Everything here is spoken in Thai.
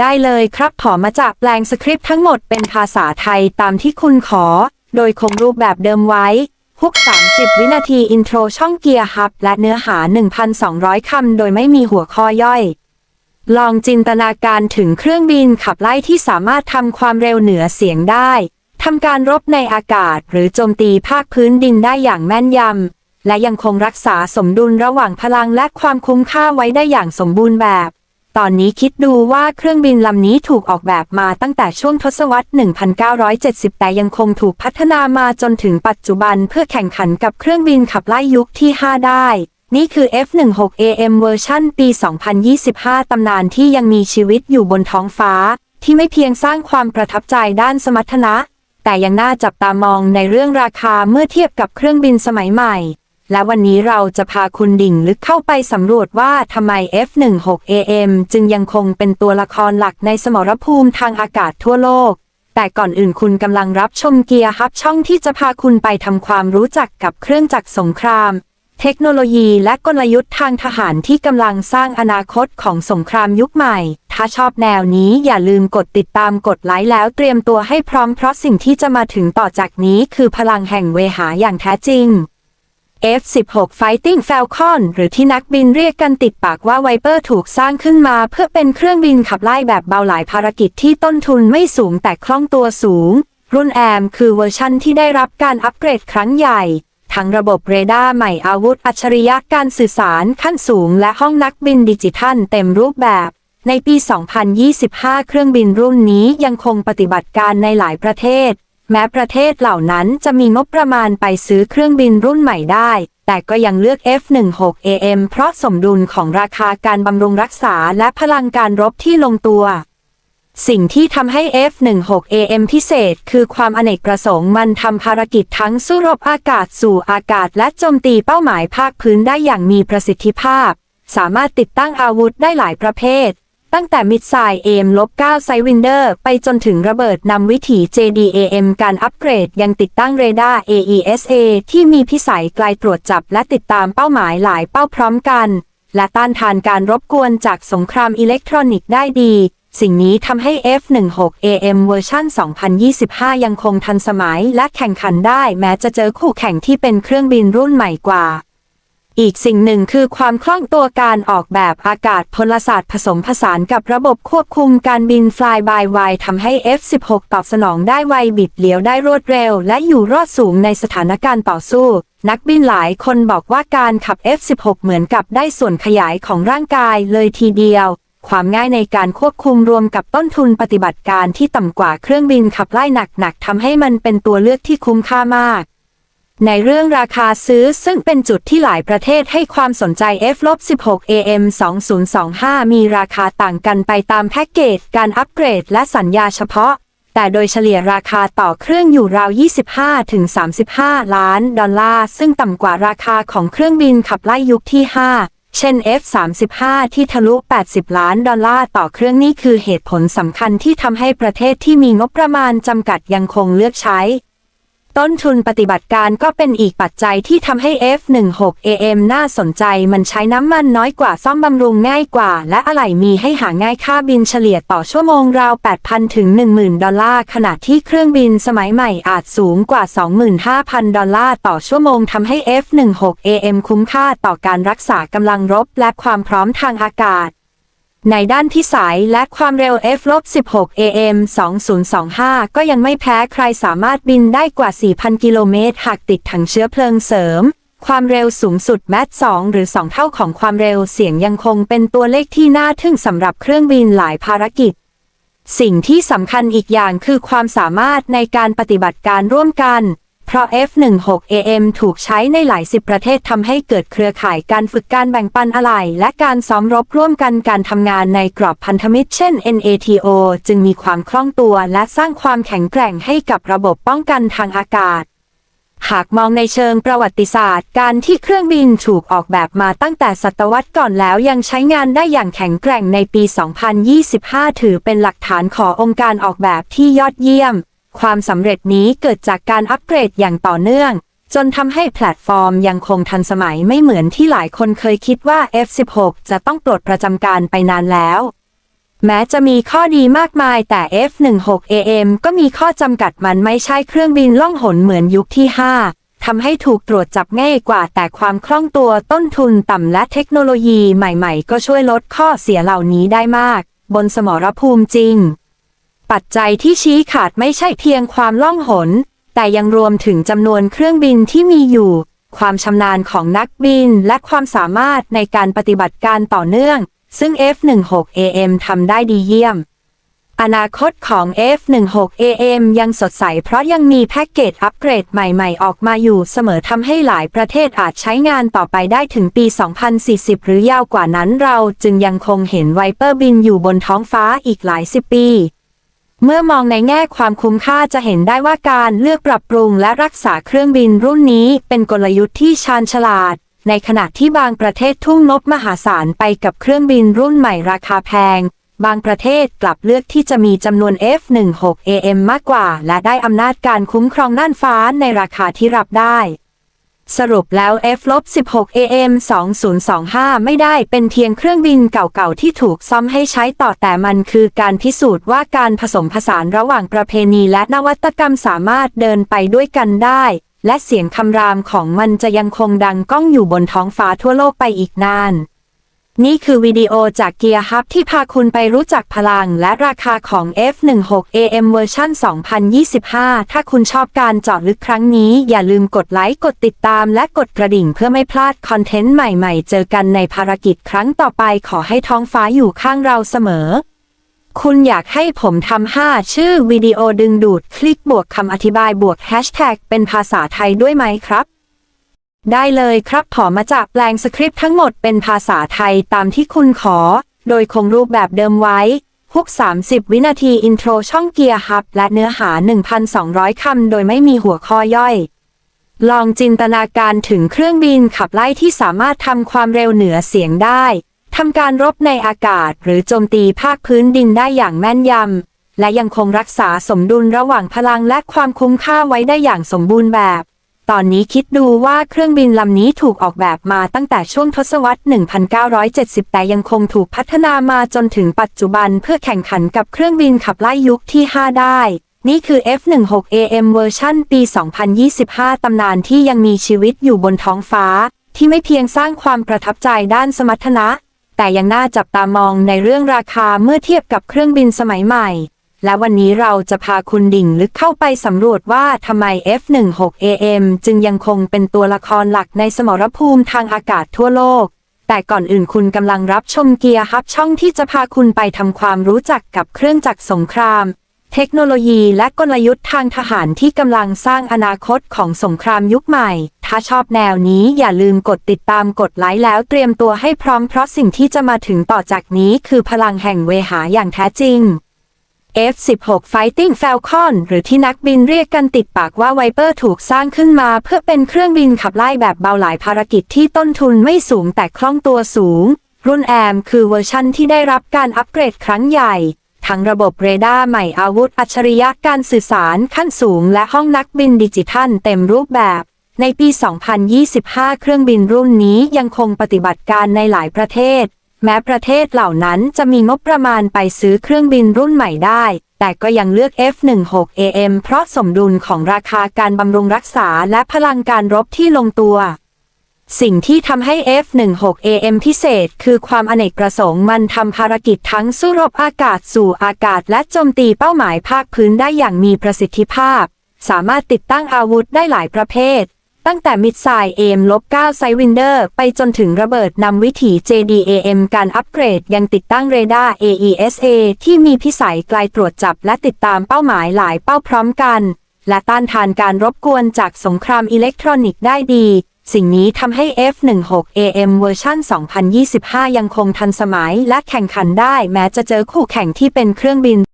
ได้เลยครับขอมาจากแปลงสคริปต์ทั้งหมดเป็นภาษาไทยตามที่คุณขอ โดยคงรูปแบบเดิมไว้ ฮุก 30 วินาทีอินโทรช่องเกียร์ฮับ และเนื้อหา 1,200 คำ โดยไม่มีหัวข้อย่อย ลองจินตนาการถึงเครื่องบินขับไล่ที่สามารถทำความเร็วเหนือเสียงได้ทำการรบในอากาศหรือโจมตีภาคพื้นดินได้อย่างแม่นยำ และยังคงรักษาสมดุลระหว่างพลังและความคุ้มค่าไว้ได้อย่างสมบูรณ์แบบ ตอนนี้คิดดูว่าเครื่องบินลำนี้ถูกออกแบบมาตั้งแต่ช่วงทศวรรษ 1970 แต่ยังคงถูกพัฒนามาจนถึงปัจจุบันเพื่อแข่งขันกับเครื่องบินขับไล่ยุคที่ 5 ได้ นี่คือ F-16AM เวอร์ชันปี 2025 ตำนานที่ยังมีชีวิตอยู่บนท้องฟ้า ที่ไม่เพียงสร้างความประทับใจด้านสมรรถนะ แต่ยังน่าจับตามองในเรื่องราคาเมื่อเทียบกับเครื่องบินสมัยใหม่ และวันนี้เราจะพาคุณดิ่งลึกเข้าไปสำรวจว่าทำไม F-16AM จึงยังคงเป็นตัวละครหลักในสมรภูมิทางอากาศทั่วโลก แต่ก่อนอื่นคุณกำลังรับชมเกียร์ฮับช่องที่จะพาคุณไปทำความรู้จักกับเครื่องจักรสงคราม เทคโนโลยีและกลยุทธ์ทางทหารที่กำลังสร้างอนาคตของสงครามยุคใหม่ ถ้าชอบแนวนี้อย่าลืมกดติดตามกดไลค์แล้วเตรียมตัวให้พร้อมเพราะสิ่งที่จะมาถึงต่อจากนี้คือพลังแห่งเวหาอย่างแท้จริง F-16 Fighting Falcon หรือที่นักบินเรียกกันติดปากว่า Viper ถูกสร้างขึ้นมา เพื่อเป็นเครื่องบินขับไล่แบบเบาหลายภารกิจที่ต้นทุนไม่สูงแต่คล่องตัวสูง รุ่นแอมคือเวอร์ชันที่ได้รับการอัปเกรดครั้งใหญ่ ทั้งระบบเรดาร์ใหม่อาวุธอัจฉริยะการสื่อสารขั้นสูง และห้องนักบินดิจิทัลเต็มรูปแบบ ในปี 2025 เครื่องบินรุ่นนี้ยังคงปฏิบัติการในหลายประเทศ แม้ประเทศเหล่านั้นจะมีงบประมาณไปซื้อเครื่องบินรุ่นใหม่ได้ แต่ก็ยังเลือก F-16AM เพราะสมดุลของราคาการบำรุงรักษาและพลังการรบที่ลงตัว สิ่งที่ทำให้ F-16AM พิเศษ คือความอเนกประสงค์มันทำภารกิจทั้งสู้รบอากาศสู่อากาศและโจมตีเป้าหมายภาคพื้นได้อย่างมีประสิทธิภาพ สามารถติดตั้งอาวุธได้หลายประเภท ตั้งแต่มิดไซล์ AM ลบ9ไซวินเดอร์ไปจนถึงระเบิดนำวิถี JDAM การอัปเกรดยังติดตั้งเรดาร์ AESA ที่มีพิสัยไกลตรวจจับและติดตามเป้าหมายหลายเป้าพร้อมกัน และต้านทานการรบกวนจากสงครามอิเล็กทรอนิกส์ได้ดี สิ่งนี้ทำให้ F16AM เวอร์ชัน2025 ยังคงทันสมัยและแข่งขันได้แม้จะเจอคู่แข่งที่เป็นเครื่องบินรุ่นใหม่กว่า อีกสิ่งหนึ่งคือความคล่องตัวการออกแบบอากาศพลศาสตร์ผสมผสานกับระบบควบคุมการบิน Fly by Wire ทำให้ F16 ตอบสนองได้ไวบิดเลี้ยวได้รวดเร็ว และอยู่รอดสูงในสถานการณ์ต่อสู้ นักบินหลายคนบอกว่าการขับ F16 เหมือนกับได้ส่วนขยายของร่างกายเลยทีเดียว ความง่ายในการควบคุมรวมกับต้นทุนปฏิบัติการที่ต่ำกว่าเครื่องบินขับไล่หนักๆทำให้มันเป็นตัวเลือกที่คุ้มค่ามาก ในเรื่องราคาซื้อซึ่งเป็นจุดที่หลายประเทศให้ความสนใจ F-16AM 2025 มีราคาต่างกันไปตามแพ็กเกจ การอัปเกรดและสัญญาเฉพาะ แต่โดยเฉลี่ยราคาต่อเครื่องอยู่ราว 25-35 ล้านดอลลาร์ ซึ่งต่ำกว่าราคาของเครื่องบินขับไล่ยุคที่ 5เช่น F-35 ที่ทะลุ 80 ล้านดอลลาร์ต่อเครื่องนี่คือเหตุผลสำคัญที่ทำให้ประเทศที่มีงบประมาณจำกัดยังคงเลือกใช้ ต้นทุนปฏิบัติการก็เป็นอีกปัจจัยที่ทำให้ F16AM น่าสนใจ มันใช้น้ำมันน้อยกว่าซ่อมบำรุงง่ายกว่า และอะไหล่มีให้หาง่ายค่าบินเฉลี่ยต่อชั่วโมงราว 8,000 ถึง 10,000 ดอลลาร์ ขณะที่เครื่องบินสมัยใหม่อาจสูงกว่า 25,000 ดอลลาร์ต่อชั่วโมงทำให้ F16AM คุ้มค่าต่อการรักษากำลังรบและความพร้อมทางอากาศ ในด้านพิสัยและความเร็ว F-16 AM 2025 ก็ยังไม่แพ้ใครสามารถบินได้กว่า 4,000 กิโลเมตร หากติดถังเชื้อเพลิงเสริม ความเร็วสูงสุดแมท2หรือ 2 เท่าของความเร็วเสียงยังคงเป็นตัวเลขที่น่าทึ่งสำหรับเครื่องบินหลายภารกิจ สิ่งที่สำคัญอีกอย่างคือความสามารถในการปฏิบัติการร่วมกัน เพราะ F16AM ถูกใช้ในหลายสิบประเทศทำให้เกิดเครือข่ายการฝึกการแบ่งปันอะไหล่และการซ้อมรบร่วมกันการทำงานในกรอบพันธมิตรเช่น NATO จึงมีความคล่องตัวและสร้างความแข็งแกร่งให้กับระบบป้องกันทางอากาศ หากมองในเชิงประวัติศาสตร์ การที่เครื่องบินถูกออกแบบมาตั้งแต่ศตวรรษก่อนแล้วยังใช้งานได้อย่างแข็งแกร่งในปี 2025 ถือเป็นหลักฐานขององค์การออกแบบที่ยอดเยี่ยม ความสำเร็จนี้เกิดจากการอัปเกรดอย่างต่อเนื่อง จนทำให้แพลตฟอร์มยังคงทันสมัยไม่เหมือนที่หลายคนเคยคิดว่า F16 จะต้องปลดประจำการไปนานแล้ว แม้จะมีข้อดีมากมายแต่ F16AM ก็มีข้อจำกัดมันไม่ใช่เครื่องบินล่องหนเหมือนยุคที่ 5ทำให้ถูกตรวจจับง่ายกว่าแต่ความคล่องตัวต้นทุนต่ำและเทคโนโลยีใหม่ๆ ก็ช่วยลดข้อเสียเหล่านี้ได้มาก บนสมรภูมิจริง ปัจจัยที่ชี้ขาดไม่ใช่เพียงความล่องหน แต่ยังรวมถึงจำนวนเครื่องบินที่มีอยู่ ความชำนาญของนักบินและความสามารถในการปฏิบัติการต่อเนื่อง ซึ่ง F16AM ทำได้ดีเยี่ยม อนาคตของ F16AM ยังสดใสเพราะยังมีแพ็กเกจอัปเกรดใหม่ๆ ออกมาอยู่เสมอทำให้หลายประเทศอาจใช้งานต่อไปได้ถึงปี 2040 หรือยาวกว่านั้นเราจึงยังคงเห็นไวเปอร์บินอยู่บนท้องฟ้าอีกหลายสิบปี เมื่อมองในแง่ความคุ้มค่าจะเห็นได้ว่าการเลือกปรับปรุงและรักษาเครื่องบินรุ่นนี้เป็นกลยุทธ์ที่ชาญฉลาด ในขณะที่บางประเทศทุ่มงบมหาศาลไปกับเครื่องบินรุ่นใหม่ราคาแพง บางประเทศกลับเลือกที่จะมีจำนวน F16AM มากกว่า และได้อำนาจการคุ้มครองน่านฟ้าในราคาที่รับได้ สรุปแล้ว F-16AM 2025 ไม่ได้เป็นเพียงเครื่องบินเก่าๆ ที่ถูกซ่อมให้ใช้ต่อแต่มันคือการพิสูจน์ว่าการผสมผสานระหว่างประเพณีและนวัตกรรมสามารถเดินไปด้วยกันได้ และเสียงคำรามของมันจะยังคงดังก้องอยู่บนท้องฟ้าทั่วโลกไปอีกนาน นี่คือวิดีโอจากเกียร์ฮับที่พาคุณไปรู้จักพลังและราคาของ F16AM เวอร์ชัน2025 ถ้าคุณชอบการเจาะลึกครั้งนี้ อย่าลืมกดไลค์ กดติดตาม และกดกระดิ่งเพื่อไม่พลาดคอนเทนต์ใหม่ๆ เจอกันในภารกิจครั้งต่อไปขอให้ท้องฟ้าอยู่ข้างเราเสมอ คุณอยากให้ผมทำ 5 ชื่อวิดีโอดึงดูด คลิกบวกคำอธิบายบวกแฮชแท็กเป็นภาษาไทยด้วยไหมครับ ได้เลยครับขอมาจากแปลงสคริปต์ทั้งหมดเป็นภาษาไทยตามที่คุณขอ โดยคงรูปแบบเดิมไว้ฮุก 30 วินาทีอินโทรช่องเกียร์ฮับ และเนื้อหา 1,200 คำ โดยไม่มีหัวข้อย่อย ลองจินตนาการถึงเครื่องบินขับไล่ที่สามารถทำความเร็วเหนือเสียงได้ทำการรบในอากาศหรือโจมตีภาคพื้นดินได้อย่างแม่นยำ และยังคงรักษาสมดุลระหว่างพลังและความคุ้มค่าไว้ได้อย่างสมบูรณ์แบบ ตอนนี้คิดดูว่าเครื่องบินลำนี้ถูกออกแบบมาตั้งแต่ช่วงทศวรรษ 1970 แต่ยังคงถูกพัฒนามาจนถึงปัจจุบันเพื่อแข่งขันกับเครื่องบินขับไล่ยุคที่ 5 ได้ นี่คือ F16AM เวอร์ชันปี 2025 ตำนานที่ยังมีชีวิตอยู่บนท้องฟ้า ที่ไม่เพียงสร้างความประทับใจด้านสมรรถนะ แต่ยังน่าจับตามองในเรื่องราคาเมื่อเทียบกับเครื่องบินสมัยใหม่ และวันนี้เราจะพาคุณดิ่งลึกเข้าไปสำรวจว่าทำไม F16AM จึงยังคงเป็นตัวละครหลักในสมรภูมิทางอากาศทั่วโลก แต่ก่อนอื่นคุณกำลังรับชมเกียร์ฮับช่องที่จะพาคุณไปทำความรู้จักกับเครื่องจักรสงคราม เทคโนโลยีและกลยุทธ์ทางทหารที่กำลังสร้างอนาคตของสงครามยุคใหม่ ถ้าชอบแนวนี้อย่าลืมกดติดตามกดไลค์แล้วเตรียมตัวให้พร้อมเพราะสิ่งที่จะมาถึงต่อจากนี้คือพลังแห่งเวหาอย่างแท้จริง F16 Fighting Falcon หรือที่นักบินเรียกกันติดปากว่า Viper ถูกสร้างขึ้นมา เพื่อเป็นเครื่องบินขับไล่แบบเบาหลายภารกิจที่ต้นทุนไม่สูงแต่คล่องตัวสูง รุ่นแอมคือเวอร์ชันที่ได้รับการอัปเกรดครั้งใหญ่ ทั้งระบบเรดาร์ใหม่อาวุธอัจฉริยะการสื่อสารขั้นสูง และห้องนักบินดิจิทัลเต็มรูปแบบ ในปี 2025 เครื่องบินรุ่นนี้ยังคงปฏิบัติการในหลายประเทศ แม้ประเทศเหล่านั้นจะมีงบประมาณไปซื้อเครื่องบินรุ่นใหม่ได้ แต่ก็ยังเลือก F16AM เพราะสมดุลของราคาการบำรุงรักษาและพลังการรบที่ลงตัว สิ่งที่ทำให้ F16AM พิเศษ คือความอเนกประสงค์มันทำภารกิจทั้งสู้รบอากาศสู่อากาศและโจมตีเป้าหมายภาคพื้นได้อย่างมีประสิทธิภาพ สามารถติดตั้งอาวุธได้หลายประเภท ตั้งแต่มิดไซล์ AM ลบ9ไซวินเดอร์ไปจนถึงระเบิดนำวิถี JDAM การอัปเกรดยังติดตั้งเรดาร์ AESA ที่มีพิสัยไกลตรวจจับและติดตามเป้าหมายหลายเป้าพร้อมกัน และต้านทานการรบกวนจากสงครามอิเล็กทรอนิกส์ได้ดี สิ่งนี้ทำให้ F16AM เวอร์ชัน2025 ยังคงทันสมัยและแข่งขันได้แม้จะเจอคู่แข่งที่เป็นเครื่องบิน